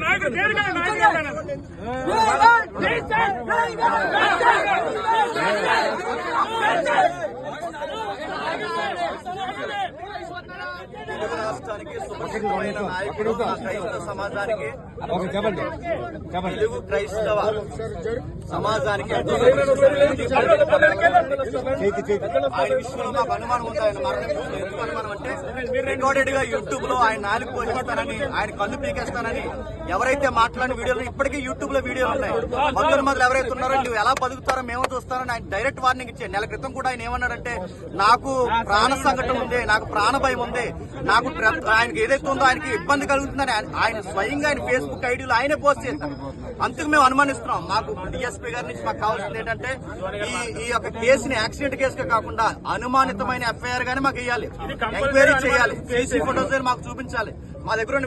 నాయకుడు దేనికైనా నాయకుడు తెలుగు రాష్ట్రానికి సుపరిచితమైన నాయకుడు క్రైస్తవ సమాజానికి తెలుగు క్రైస్తవ సమాజానికి ఆయన విషయంలో మాకు అనుమానం ఉంది? ఆయన మరణం ఎందుకు? అనుమానం అంటే రికార్డెడ్గా యూట్యూబ్లో ఆయన నాలుగు పోషిస్తానని ఆయన కన్ను పీకేస్తానని ఎవరైతే మాట్లాడిన వీడియోలు ఇప్పటికీ యూట్యూబ్లో వీడియోలు ఉన్నాయి. భక్తుల మొదలు ఎవరైతే ఉన్నారో నువ్వు ఎలా బతుకుతారో మేము చూస్తారని ఆయన డైరెక్ట్ వార్నింగ్ ఇచ్చారు. నెల క్రితం కూడా ఆయన ఏమన్నాడంటే నాకు ప్రాణ సంకటం ఉంది నాకు ప్రాణ భయం ఉంది నాకు ఆయనకి ఏదైతే ఉందో ఆయనకి ఇబ్బంది కలుగుతుందని ఆయన- స్వయంగా ఆయన ఫేస్బుక్ ఐడీలో ఆయనే పోస్ట్ చేశారు. అందుకు మేము అనుమానిస్తున్నాం. మాకు డిఎస్పీ గారి నుంచి మాకు కావాల్సింది ఏంటంటే ఈ ఈ యొక్క కేసుని యాక్సిడెంట్ కేసుగా కాకుండా అనుమానితమైన ఎఫ్ఐఆర్ గానీ మాకు ఇవ్వాలి ఎంక్వైరీ చేయాలి. సీసీ ఫోటోస్ మాకు చూపించాలి. మా దగ్గర ఉన్న